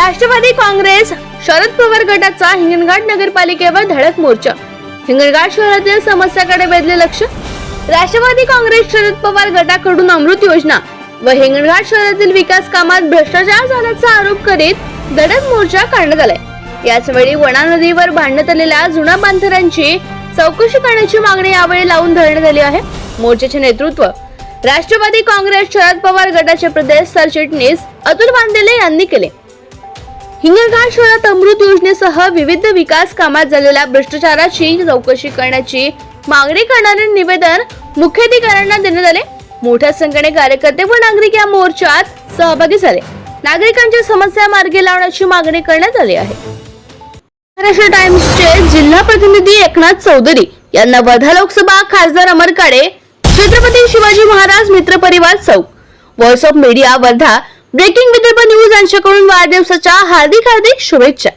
राष्ट्रवादी काँग्रेस शरद पवार गटाचा हिंगणघाट नगरपालिकेवर धडक मोर्चा. हिंगणघाट शहरातील समस्याकडे वेधले लक्ष. राष्ट्रवादी काँग्रेस शरद पवार गटाकडून अमृत योजना व हिंगणघाट शहरातील विकास कामात भ्रष्टाचार झाल्याचा आरोप करीत धडक मोर्चा काढण्यात आलाय. याचवेळी वणा नदीवर बांधण्यात आलेल्या जुन्या बांधरांची चौकशी करण्याची मागणी यावेळी लावून धरण्यात आली आहे. मोर्चाचे नेतृत्व राष्ट्रवादी काँग्रेस शरद पवार गटाचे प्रदेश सरचिटणीस अतुल बांदेले यांनी केले. हिंगणघाट शहरात अमृत योजनेसह विविध विकास कामात झालेल्या भ्रष्टाचाराची चौकशी करण्याची मागणी करणारे निवेदन मुख्याधिकाऱ्यांना देण्यात आले. मोठ्या संख्येने कार्यकर्ते व नागरिक या मोर्चात सहभागी झाले. नागरिकांच्या समस्या मार्गी लावण्याची मागणी करण्यात आली आहे. महाराष्ट्र टाइम्सचे जिल्हा प्रतिनिधी एकनाथ चौधरी यांना वर्धा लोकसभा खासदार अमर काळे छत्रपती शिवाजी महाराज मित्र परिवार चौक voice of media Wardha breaking Vidarbha news यांच्याकडून वाढदिवसाच्या हार्दिक हार्दिक शुभेच्छा.